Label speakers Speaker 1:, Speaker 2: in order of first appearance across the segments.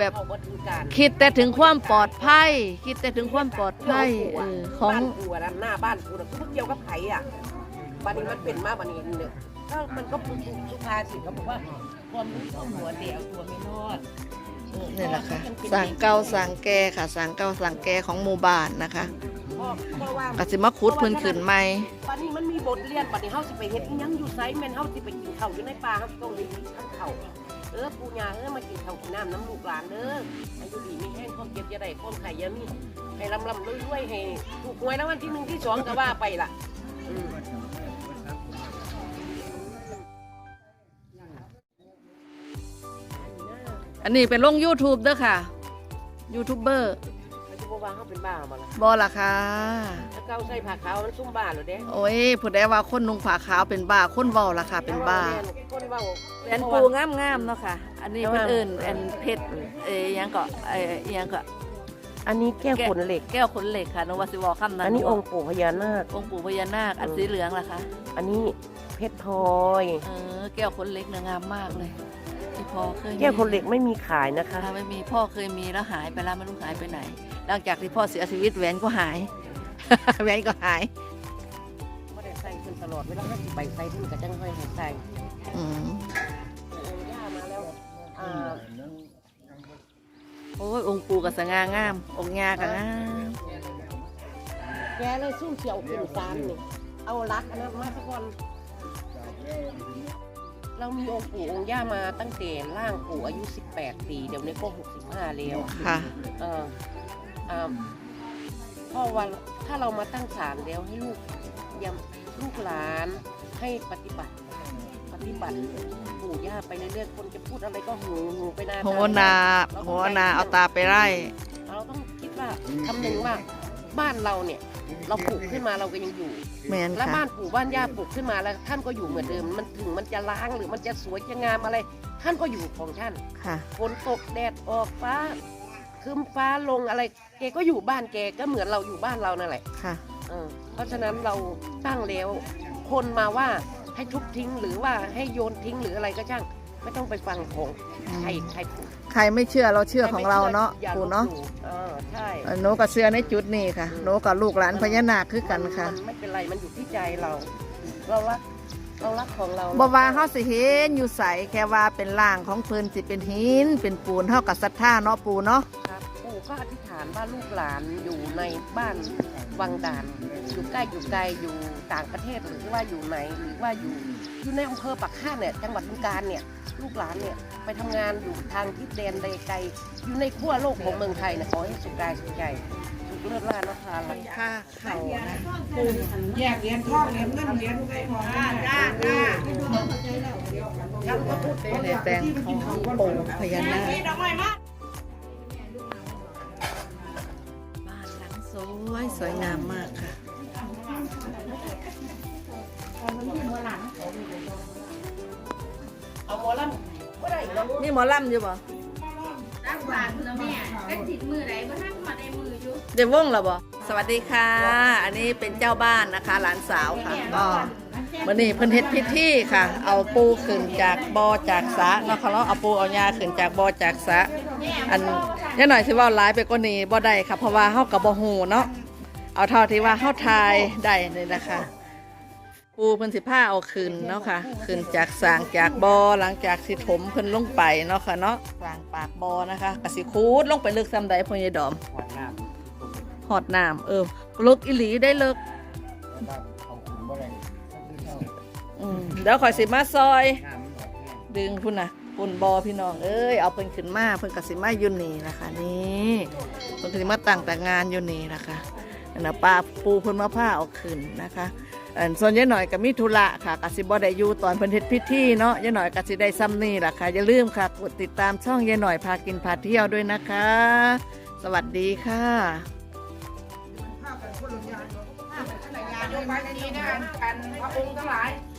Speaker 1: แบบ
Speaker 2: เอาบ่ถึงการ
Speaker 1: คิดแต่ถึงความปลอดภัย คิดแต่ถึงความปลอดภัยเออของ
Speaker 2: บ้านกูอะนะหน้าบ้านกูนะกูเกี่ยวกับไผอะบัดนี้มันเป็นมาบัดนี้เนี่ยก็มันก็เป็นสุภาษิตเขาบอกว่าความรู้เท่าหัวเดียวตัวไม่รอดเออ
Speaker 1: นี่แหละค่ะ สั่งเก่าสั่งแก่ค่ะ สั่งเก่าสั่งแก่ของหมู่บ้านนะคะ
Speaker 2: เพราะเพราะว่า
Speaker 1: ก็สิมาขุดเพิ่นขึ้นใหม่
Speaker 2: บัดนี้มันมีบทเรียนบัดนี้เฮาสิไปเฮ็ดอิหยังอยู่ไสแม่นเฮาสิไปกินข้าวอยู่ในป่าเฮาต้องได้กินข้าว เออปูยาเออมากินข้าวกินน้ำน้ำลูกหลานเด้ออายุดีมีแห้งข้อมเก็บยาได้ข้อมไข่ยามีให้ลำลำรวยๆให้ถูกหวยแล้ววันที่หนึ่งที่สองก็ว่าไปล่ะอั
Speaker 1: นนี้เป็นลง YouTube เด้อค่ะ ยูทูบเบอร์
Speaker 2: มันจะบอกว่าเขาเป็นบ้ามาละ
Speaker 1: บอล่ะค่ะ
Speaker 2: ถ้าเก้าใส่ผ้าขาวมันซุ่มบ้าเหรอเด้
Speaker 1: โอ้ยผู้ใดว่าคนนุ่งผ้าขาวเป็นบ้าคนเว้าล่ะค่ะเป็นบ้า
Speaker 2: คนเว้า
Speaker 1: แอนปูงามๆเนาะค่ะ อันนี้เพิ่นเอิ้นแอนเพชรเอ้ยหยังก็เอ้ยหยังก็
Speaker 2: อันนี้แก้วขนเหล็ก
Speaker 1: แก้วขนเหล็กค่ะนกวาสิวอคำนั้น
Speaker 2: อันนี้องค์ปู่พญานาค
Speaker 1: องค์ปู่พญานาค อันสีเหลืองล่ะคะ
Speaker 2: อันนี้เพชรพลอย
Speaker 1: เออ แก้วขนเหล็กเนื้องามมากเลยที่พ่อเคยมี
Speaker 2: แก้วขนเหล็กไม่มีขายนะคะ
Speaker 1: ถ้าไม่มีพ่อเคยมีแล้วหายไปแล้วไม่รู้หายไปไหน หลังจากที่พ่อเสียชีวิตแหวนก็หาย แหวนก็หาย
Speaker 2: ไม่ได้ใส่ขึ้นตลอดเวลาเขาสิไปใส่ขึ้นก็จังค่อยให้ใส่
Speaker 1: อืม โอ้ยองค์ปู่กับสง่างาม องค์ยากับงาม
Speaker 2: แกเลยสู้เขียวขึ้นซานนี่เอารักอันนั้นมาสักวันเรามีองค์ปู่องค์ย่ามาตั้งแต่ร่างปู่อายุ 18 ปี เดี๋ยวนี้ก็ 65 แล้ว
Speaker 1: ค่ะ
Speaker 2: เอออ่าพ่อวันถ้าเรามาตั้งศาลแล้วให้ลูกยำลูกหลานให้ปฏิบัติ ปฏิบัติ ปู่ย่าไปเรื่อยๆคนจะพูดอะไรก็หูหูไปนา
Speaker 1: โหนาโหนาเอาตาไปไล่
Speaker 2: เราต้องคิดว่าคำหนึ่งว่าบ้านเราเนี่ย เราปลูกขึ้นมาเราก็ยังอยู่
Speaker 1: แมน
Speaker 2: และ
Speaker 1: ค่ะ
Speaker 2: บ้านปู่บ้านย่าปลูกขึ้นมาแล้วท่านก็อยู่เหมือนเดิม มันถึงมันจะล้างหรือมันจะสวยจะงามอะไร ท่านก็อยู่ของท่าน
Speaker 1: ค่ะ
Speaker 2: ฝนตกแดดออกฟ้าครึ้มฟ้าลงอะไรแกก็อยู่บ้านแกก็เหมือนเราอยู่บ้านเรานั่นแหละ
Speaker 1: ค่ะ
Speaker 2: เออเพราะฉะนั้นเราตั้งแล้ว คนมาว่า ให้ทุบทิ้งหรือว่าให้โยนทิ้งหรืออะไรก็ช่าง ไม่ต้องไปฟังของใครใครพูด
Speaker 1: ใครไม่เชื่อเราเชื่อของเราเนาะ
Speaker 2: อย่
Speaker 1: ปู่
Speaker 2: ลบ
Speaker 1: เนาะ
Speaker 2: หลู่เออใช่
Speaker 1: เออหนูกับเสื้อในจุดนี้ค่ะหนูกับลูกหลานพญานาคคือกันค่ะ
Speaker 2: มันไม่เป็นไรมันอยู่ที่ใจเรา เรารักเรารักของเรา
Speaker 1: บ่ว่าเฮาสิเห็นอยู่ใสแค่ว่าเป็นร่างของเพิ่นสิเป็นหิน เป็นปูนเฮากับศรัทธาเนาะปู่เนาะ
Speaker 2: ครับปู่ก็อธิษฐานว่าลูกหลานอยู่ในบ้าน วังด่าน อยู่ใกล้อยู่ไกลอยู่ต่างประเทศหรือว่าอยู่ไหนหรือว่าอยู่อยู่ในอำเภอปักข้าเนี่ยจังหวัดบึงกาฬเนี่ยลูกหลานเนี่ยไปทำงานอยู่ทางทิศแดนใดไกลอยู่ในขั้วโลกของเมืองไทยนะขอให้สุขกายสุขใจสุขเลิศล่านภาลัย
Speaker 1: ค่าเขานะ
Speaker 3: แยกเหรียญทองเหรียญเงินเหรียญใส่หมอจ้าจ้าจ้า
Speaker 1: ในแต่งของปู่พญานาค
Speaker 3: นี่ดอกไม้มา
Speaker 1: บ้ ยสวยงามมากค่ะ
Speaker 2: เอาหมอลำก็ได้เนาะ
Speaker 1: มีหมอลำอยู่บ่
Speaker 4: รักหวานแล้วแม่เป็นติดมือไหนบ่ทันมาในมืออยู่
Speaker 1: เดี๋ยววงแล้วบ่สวัสดีค่ะ อันนี้เป็นเจ้าบ้านนะคะ หลานสาวค่ะก็มื่อนี้เพิ่นเฮ็ดพิธีค่ะ เอาปูขึ้นจากบ่อจากสะเนาะค่ะเนาะเอาปูเอายาขึ้นจากบ่อจากสะอัน นิดหน่อยสิเว่าหลายไปกว่านี้บ่ได้ค่ะเพราะว่าเฮาก็บ่ฮู้เนาะเอาเท่าที่ว่าเฮาทายได้นี่นะคะ ปูเพิ่นสิผ้าเอาขึ้นเนาะค่ะขึ้นจากสางจากบ่อหลังจากสิถมเพิ่นลงไปเนาะค่ะเนาะสางปากบ่อนะคะกสิคูดลงไปลึกซ้ำใดพ่อใหญ่ดอม
Speaker 2: หวานน้
Speaker 1: หอดน้ำเออลึกอีหลีได้ลึกอืมเดี๋ยวขอยสิมาซอย ดึงพุ่นนะ ปุ่นบอพี่น้องเอ้ยเอาเพิ่นขึ้นมาเพิ่นกสิมาอยู่นี่นะคะนี่เพิ่นกสิมาตั้งแต่งานอยู่นี่นะคะนั่นนะป้าปูเพิ่นมาผ้าเอาขึ้นนะคะอันส่วนยายหน่อยก็มีธุระค่ะกสิบ่ได้อยู่ตอนเพิ่นเฮ็ดพิธีเนาะยายหน่อยกสิได้ซ้ำนี่ล่ะค่ะอย่าลืมค่ะกดติดตามช่องยายหน่อยพากินพาเที่ยวด้วยนะคะ สวัสดีค่ะ
Speaker 3: ยกไปดีนะกันพระองค์ทั้งหลาย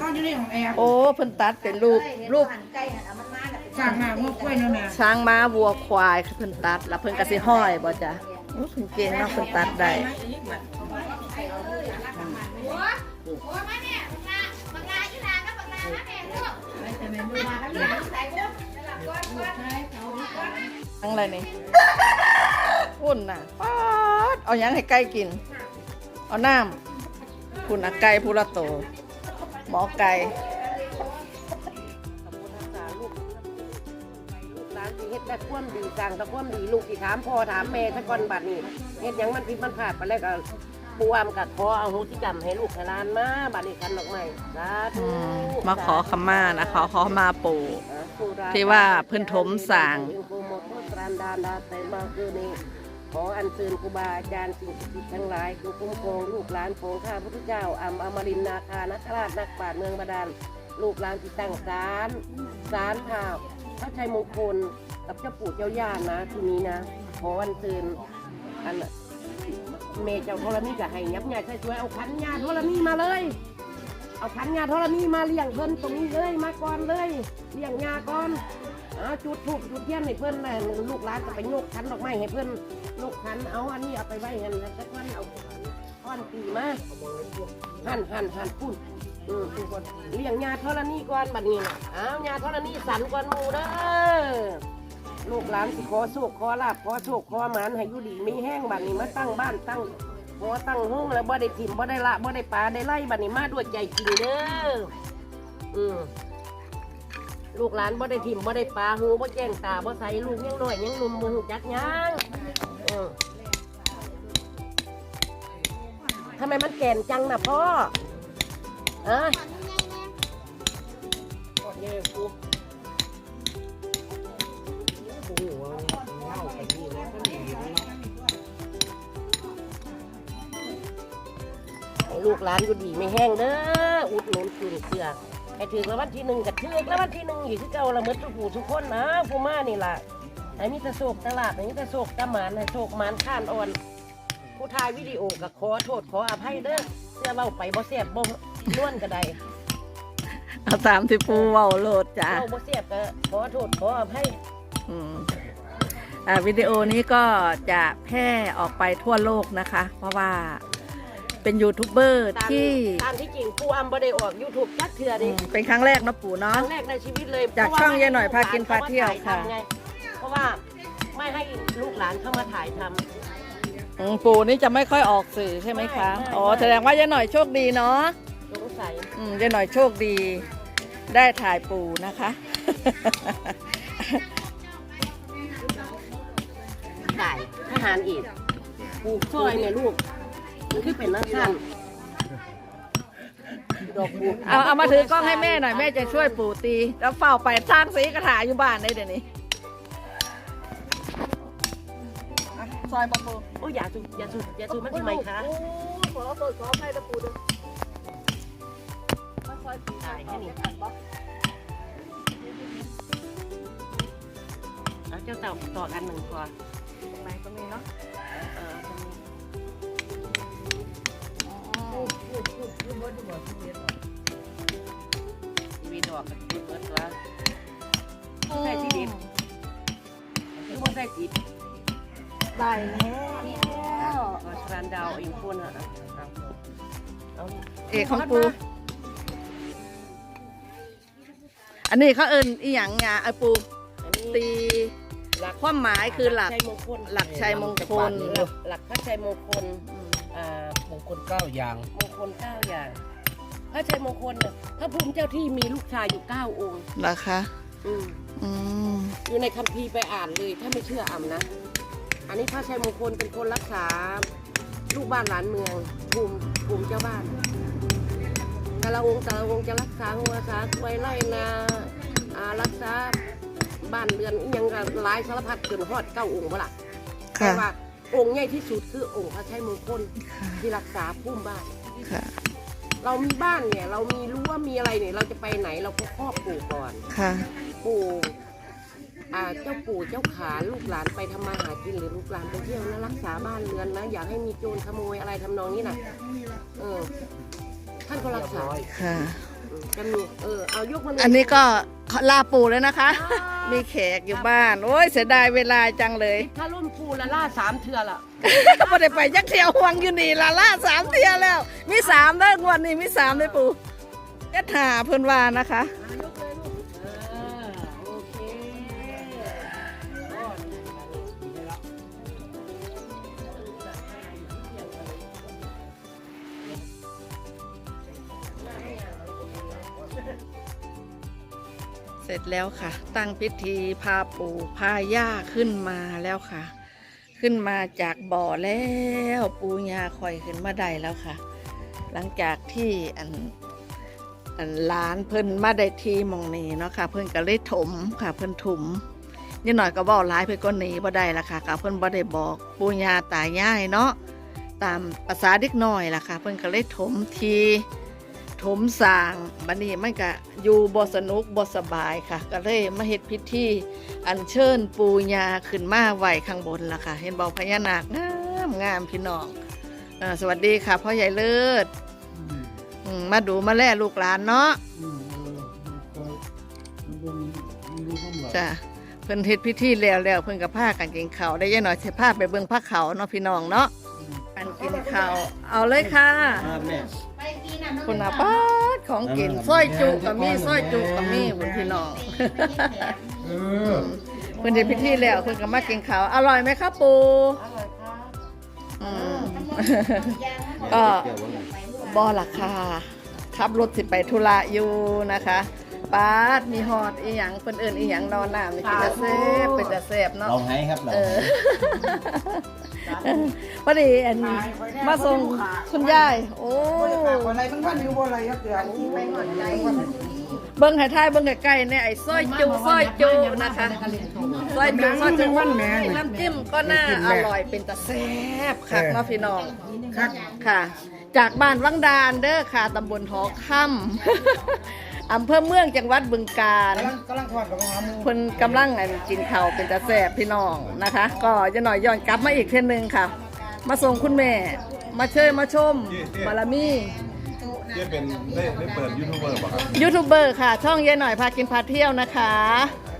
Speaker 3: ทั้งนั้นต้องอยู่ในของแอร์
Speaker 1: โอ้เพิ่นตัดเป็นรูปรูป
Speaker 4: ไก่หันเอามันมาแล้ว
Speaker 3: สั่งหน้าหัวกล้วยนั่นน่ะ
Speaker 1: ช้างม้าวัวควายเพิ่นตัด แล้วเพิ่นก็สิห้อยบ่จ้ะโอ้เพิ่นเก่งเนาะเพิ่นตัดได้
Speaker 4: โอ้โหมาเนี่ยบักลาบักลาอยู่ทางกับบักลามาแม่ลูกแต่แม่ลูกมาแล้วใส่ลูกสลับก้อนก้อน
Speaker 1: ทั้งอะไรนี่พุ่นน่ะป๊าดเอาหยังให้ไก่กิน เอาน้ำพุ่นน่ะไก่พูละโต หมอไก่
Speaker 2: ขอบคุณทักษาลูกลูกหลานสิเฮ็ดแต่ความดีสร้างแต่ความดีลูกที่ถามพ่อถามแม่ถ้าก่อนบัดนี้เฮ็ดหยังมันผิดมันพลาดไปแล้วก็ปูอามกับขอเอาโหสิกรรมให้ลูกให้หลานมาบัดนี้กันดอกไม้สาธุ
Speaker 1: อืมมาขอขมานะขอขอขมาปู่ที่ว่าเพิ่นถมสร้าง
Speaker 2: ขออัญเชิญครูบาอาจารย์สิ่งศักดิ์สิทธิ์ทั้งหลายคือคุ้มครองลูกหลานของข้าพุทธเจ้าอัมอมรินทร์นาคานักราชนักปราชญ์เมืองบาดาลลูกหลานที่ตั้งศาลศาลข่าวพระชัยมงคลกับเจ้าปู่เจ้าย่านะทีนี้นะ ขออัญเชิญอันเมเจ้าธรณีกับให้ยับใหญ่ช่วยเอาขันยาธรณีมาเลย เอาขันยาธรณีมาเลี้ยงเพิ่นตรงนี้เลยมาก่อนเลยเลี้ยงยาก่อนเอาจุดถูกจุดเทียนให้เพิ่นน่ะลูกหลานจะไปโยกขันดอกไม้ให้เพิ่น โยกขันเอาอันนี้เอาไปไว้กันแล้วสักวันเอาก้อนปีมาหั่นหั่นหั่นพุ่นอืมเลี้ยงยาธรณีก่อนบัดนี้นะเอายาธรณีสันก่อนหมูเด้อลูกหลานสิขอโชคขอลาบขอโชคขอหมานให้อยู่ดีมีแห้งบัดนี้มาตั้งบ้านตั้งพอตั้งห้องแล้วบ่ได้ถิ่มบ่ได้ละบ่ได้ปลาได้ไล่บัดนี้มาด้วยใจจริงเด้ออืมลูกหลานบ่ได้ถิ่มบ่ได้ปลาหูบ่แจ้งตาบ่ใส่ลูกยังน้อยยังหนุ่มบ่ฮู้จักยัง ทำไมมันแก่นจังนะพ่ออะเนี่ยกูโอ้โหเล่าไปนี่แล้วก็ดีนะให้ลูกหลานอยู่ดีไม่แห้งเด้อ อุดหนุนจุนเสือให้ถือแล้ววันที่หนึ่งกับถือแล้ววันที่หนึ่งอีกคือเก่าละเมิดทุกผู้ทุกคนนะผู้มานี่ล่ะให้มีแต่โศกตลาดให้มีแต่โศกตะหมานให้โศกหมานข้านอ่อน ผู้ถ่ายวิดีโอก็ขอโทษขออภัยเด้อเสื้อเบาไปบ่เสียบบ่นวลก็ได้
Speaker 1: เอาตามที่ปูเว้าโลดจ้า
Speaker 2: เบาบ่เสียบก็ขอโทษขออภัย
Speaker 1: อืมอ่าวิดีโอนี้ก็จะแพร่ออกไปทั่วโลกนะคะ เพราะว่าเป็นยูทูบเบอร์
Speaker 2: ตาม
Speaker 1: ที่
Speaker 2: ตามที่จริงผู้อำบ่ได้ออก YouTube จักเทื่อ
Speaker 1: อื
Speaker 2: ดิ
Speaker 1: มเป็นครั้งแรกเนาะปู่
Speaker 2: ค
Speaker 1: เนาะ
Speaker 2: รั้งแรกในชีวิตเลย
Speaker 1: จาก
Speaker 2: เพระว่
Speaker 1: ช่องยายหน่อย
Speaker 2: ไม่
Speaker 1: พากินพาเที่ยวค่ะ
Speaker 2: ถ่าทำไงเพราะว่าไม่ให้ลูกหลานเข้ามาถ่ายทำ
Speaker 1: อืม ปู่นี่จะไม่ค่อยออกสื่อใช่ไหมคะ
Speaker 2: ไม่ไม่
Speaker 1: อ๋อ แสดงว่ายายหน่อยโชคดีเนาะ
Speaker 2: สงสัย
Speaker 1: อืมยายหน่อยโชคดี ได้ถ่ายปู่นะคะ
Speaker 2: ได้ทหารอีกปลูกซอยเนี่ยลูกมันคือเป็นนักสั้นดอกบัว
Speaker 1: เอาเอามาถือกล้องให้แม่หน่อยแม่จะช่วยปู่ตี แล้วเฝ้าไปสร้างสีกระถาอยู่บ้านได้เดี๋ยวนี้อะซอยปะปู
Speaker 2: โอ้ยอย่าสูอย่าสูอย่าสูมันทำไมคะ
Speaker 1: โอ้ขอโทษขอให้ตะปูด้วย
Speaker 2: ตายแค่นี้เอาเจ้าเต่าต่อกันหนึ่งก่อน
Speaker 1: ตรงไหนตรงนี้เนาะ
Speaker 2: เออตรงนี้ทีวีดอกกับจุดเบิดละใส่ทีดิบคือว่าได้ติด
Speaker 1: ได้แล้ว
Speaker 2: เอาชรันดาวอินโฟนอะเอาเอา
Speaker 1: เอกของปู อันนี้เขาเอิญอีหยังงาไอปู
Speaker 2: อันนี้
Speaker 1: ตี
Speaker 2: หลัก
Speaker 1: ความหมายคือหลัก
Speaker 2: ชัยมงคล
Speaker 1: หลักชัยมงคล
Speaker 2: หลักหลักพระชัยมงคลอ่าม
Speaker 5: งคลเก้าอย่าง
Speaker 2: มงคลเก้าอย่าง พระชัยมงคลเนี่ยพระภูมิเจ้าที่มีลูกชายอยู่เก้าองค์
Speaker 1: นะคะ
Speaker 2: อืม
Speaker 1: อืม
Speaker 2: อยู่ในคัมภีร์ไปอ่านเลย ถ้าไม่เชื่ออ่ำนะ อันนี้พระชัยมงคลเป็นคนรักษาลูกบ้านหลานเมืองภูมิภูมิเจ้าบ้านแต่ละองค์แต่ละองค์จะรักษาหัวษาไว้ไล่นาอ่ารักษาบ้านเรือนอิหยังกับหลายสารพัดเกินฮอดเก้าองค์เปล่าแต่
Speaker 1: ค่ะ
Speaker 2: ว่าองค์ใหญ่ที่สุดคือองค์พระชัยมงคลที่รักษาภูมิบ้าน
Speaker 1: ค่ะ
Speaker 2: เรามีบ้านเนี่ย เรามีรั้วมีอะไรเนี่ย เราจะไปไหนเราก็ครอบปู่ก่อน
Speaker 1: ค่ะ
Speaker 2: ปู่อ่า เจ้าปู่เจ้าขาลูกหลานไปทำมาหากินหรือลูกหลานไปเที่ยวนะรักษาบ้านเรือนนะอยากให้มีโจรขโมยอะไรทำนองนี้นะเออ ท่านก็รักษา
Speaker 1: ค่ะ
Speaker 2: อืมจะมีเออเอายกมาเลย
Speaker 1: อันนี้ก็ลาปู่เลยนะคะ มีแขกอยู่บ้านโอ้ยเสียดายเวลาจังเลย
Speaker 2: ถ้ารุ่นปู่ละล่าสามเทือละ
Speaker 1: ไม่ได้ไปยักเที่ยวหวังอยู่นี่ลาล่าสามเที่ยวแล้ว มีสามได้งวดนี้มีสามได้ปู่เจ็ดหาเพิ่นว่านะคะ
Speaker 2: เส
Speaker 1: ร็จแล้วค่ะ ตั้งพิธีพาปู่พาย่าขึ้นมาแล้วค่ะ ขึ้นมาจากบ่อแล้วปูยาคอยขึ้นมาได้แล้วค่ะ หลังจากที่อันอันหล้านเพิ่นมาได้ทีมองนี้เนาะค่ะ เพิ่นก็เลยถมค่ะ เพิ่นถมนิดหน่อยก็บอกหลายเพิ่นก็หนีบ่ได้ละค่ะก็เพิ่นบ่ได้บอกปูยาตายง่ายเนาะตามภาษาเด็กน้อยล่ะค่ะ เพิ่นก็เลยถมที ถมสร้างบัดนี้มันก็อยู่บ่สนุกบ่สบายค่ะ ก็เลยมาเฮ็ดพิธีอัญเชิญปูญาขึ้นมาไหวข้างบนล่ะค่ะ เห็นบอกพญานาคงามงามพี่น้องเอ่อสวัสดีค่ะพ่อใหญ่เลิศอืมมาดูมาแล่ลูกหลานเนาะจ้ะเพิ่นเฮ็ดพิธีแล้วแล้วเพิ่นก็พากันกินข้าวได้ยายหน่อยสิพาไปเบิ่งพระเขาเนาะพี่น้องเนาะกันกินข้าวเอาเลยค่ะ
Speaker 5: ครับแม่
Speaker 4: ไปกินน่ะ
Speaker 1: คุณอาป้าดของกินสร้อยจุกกับมีสร้อยจุกกับมีบนพี่น้อง
Speaker 5: เออ
Speaker 1: เพิ่นได้พิธีแล้วเพิ่นก็มากินข้าวอร่อยไหมครับปู
Speaker 2: อร่อยครับ
Speaker 1: อืมก็บอราคาขับรถสิไปธุระอยู่นะคะป้าดมีฮอดอีหยังเพิ่นเอิ้นอีหยังนอนน้ำนี่เป็นตาแซ่บเป็นตาแซ่บเนาะ
Speaker 5: เราให้ครับเรา
Speaker 1: เออพอดีอันมาส่งคุณยาย โอ้
Speaker 3: อะไรมันพันอยู่บ่อะไรครับเดี๋ยวไปหมดใจ
Speaker 1: เบิ้งให้ทายเบิ้งใกล้ๆเนี่ยไอ้ซอยจุซอยจุนะคะซอยจุซอยจุน้ำจิ้มก็น่าอร่อยเป็นตะแซ่บค่ะเนาะพี่น้อง
Speaker 3: ครับ
Speaker 1: ค่ะ จากบ้านวังดานเด้อค่ะตำบลหอค่ำอำเภอเมืองจังหวัดบึงกาฬ
Speaker 3: กำลังกำลังทอดกับหาหมู
Speaker 1: เพิ่นกำลังอันกินข้าวเป็นตะแซ่บพี่น้องนะคะ ก็จะหน่อยย้อนกลับมาอีกเทอนึงค่ะ มาส่งคุณแม่ มาเชิญมาชมบารมี
Speaker 6: ที่เป็นได้ได้เปิดยูทูบเบอร์ป่ะครับ
Speaker 1: ยูทูบเบอร์ค่ะ ช่องยายหน่อยพากินพาเที่ยวนะคะ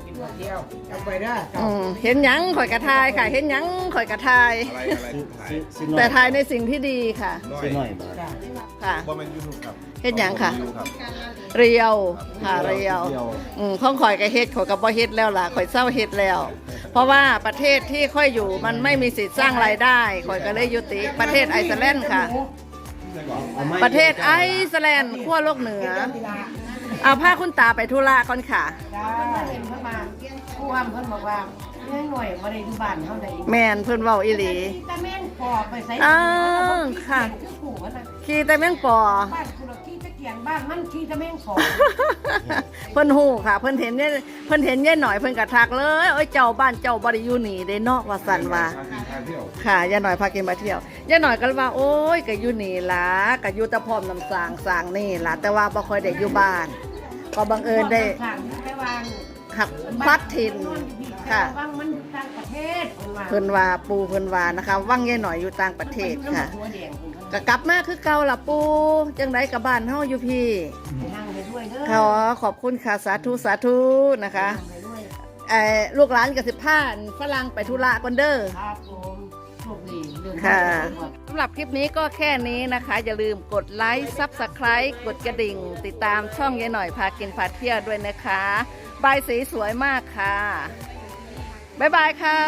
Speaker 3: กินมาเที่ยวเอาไปได้ครับ
Speaker 1: อืมเห็นหยังข่อยกระทายค่ะ เห็นหยังข่อยกระทาย
Speaker 6: อะไรอะไรถ่าย
Speaker 5: สิหน่อ
Speaker 1: แต่
Speaker 5: ย
Speaker 1: ทายในสิ่งที่ดีค่ะ
Speaker 6: น้อย
Speaker 5: สิหน่อยบาท
Speaker 1: ค่ะ
Speaker 6: ว่าเป็นยูทูบครับ
Speaker 1: เฮ็ดหยังค่ะ
Speaker 6: วิวครับ
Speaker 1: เรียวค่ะเรียว
Speaker 5: เดียว
Speaker 1: อืมข้องข่อยก็เฮ็ดข่อยก็บ่เฮ็ดแล้วล่ะข่อยเศร้าเฮ็ดแล้ว เพราะว่าประเทศที่ค่อยอยู่มันไม่มีสิทธิ์สร้างรายได้ข่อยก็เลยยุติประเทศไอซ์แลนด์ค่ะ
Speaker 5: อาไม้
Speaker 1: ประเทศไอซ์แลนด์ขั้วโลกเหนือ เอาพาคุณตาไปธุระก่อนค่ะ
Speaker 2: จ้าเห็นเพิ่นมาผู้ห้ามเพิ่นบอกว่าเลี้ยงหน่อยบ่ได้อยู่บ้านเฮาได้
Speaker 1: แม่นเพิ่นเว้าอีหลี
Speaker 2: ตาแม่งปอไปใส่
Speaker 1: อ้าวค่ะ
Speaker 2: คือผู้ว่าน่ะ
Speaker 1: ขี่แต่แมงปอ
Speaker 2: บ้านกูละขี้ตะเกียงบ้านมันขี้ตะแม่งปอ
Speaker 1: เพิ่นฮู้ค่ะ เพิ่นเห็นเนี่ยเพิ่นเห็นยายหน่อยเพิ่นก็ทักเลยเอ้ยเจ้าบ้านเจ้าบ่ได้อยู่นี่ได้เนอกว่าซั่นว่า
Speaker 6: ทางทางเที่ยว
Speaker 1: ค่ะยายหน่อยพากินมาเที่ยวยายหน่อยก็เลยว่า โอ้ยก็อยู่นี่ล่ะก็อยู่แตะพร้อมน้ำสางสางนี่ล่ะแต่ว่าบ่ค่อยได้อยู่บ้าน ก็บังเอิญได้
Speaker 2: ทางไปวาง
Speaker 1: หักพลัดถิ่นค่ะ
Speaker 2: วางมันต่างประเทศ
Speaker 1: เพิ่นว่าปูเพิ่นว่านะคะว่างยายหน่อยอยู่ต่างประเทศค่ะ
Speaker 2: ตัวแดง
Speaker 1: ก็กลับมาคือเก่าล่ะปูจังไดกับบ้านเฮาอยู่พี่
Speaker 2: นั่งไปด้วย เด้อ
Speaker 1: ขอขอบคุณค่ะสาธุสาธุนะคะ
Speaker 2: นั่งไปด้วย
Speaker 1: เอ่อลูกหลานกับสิบห้านฝรั่งไปธุระก่อนเด้อ
Speaker 2: ครับผมโชคดีเดินทาง
Speaker 1: ค่ะ
Speaker 2: สะดวก
Speaker 1: สำหรับคลิปนี้ก็แค่นี้นะคะ อย่าลืมกดไลค์ซับสไคร b ์กดกระดิ่ง ติดตามช่องยายหน่อยพากินพาเที่ยวด้วยนะคะ บายสีสวยมากค่ะ บ๊ายบายค่ะ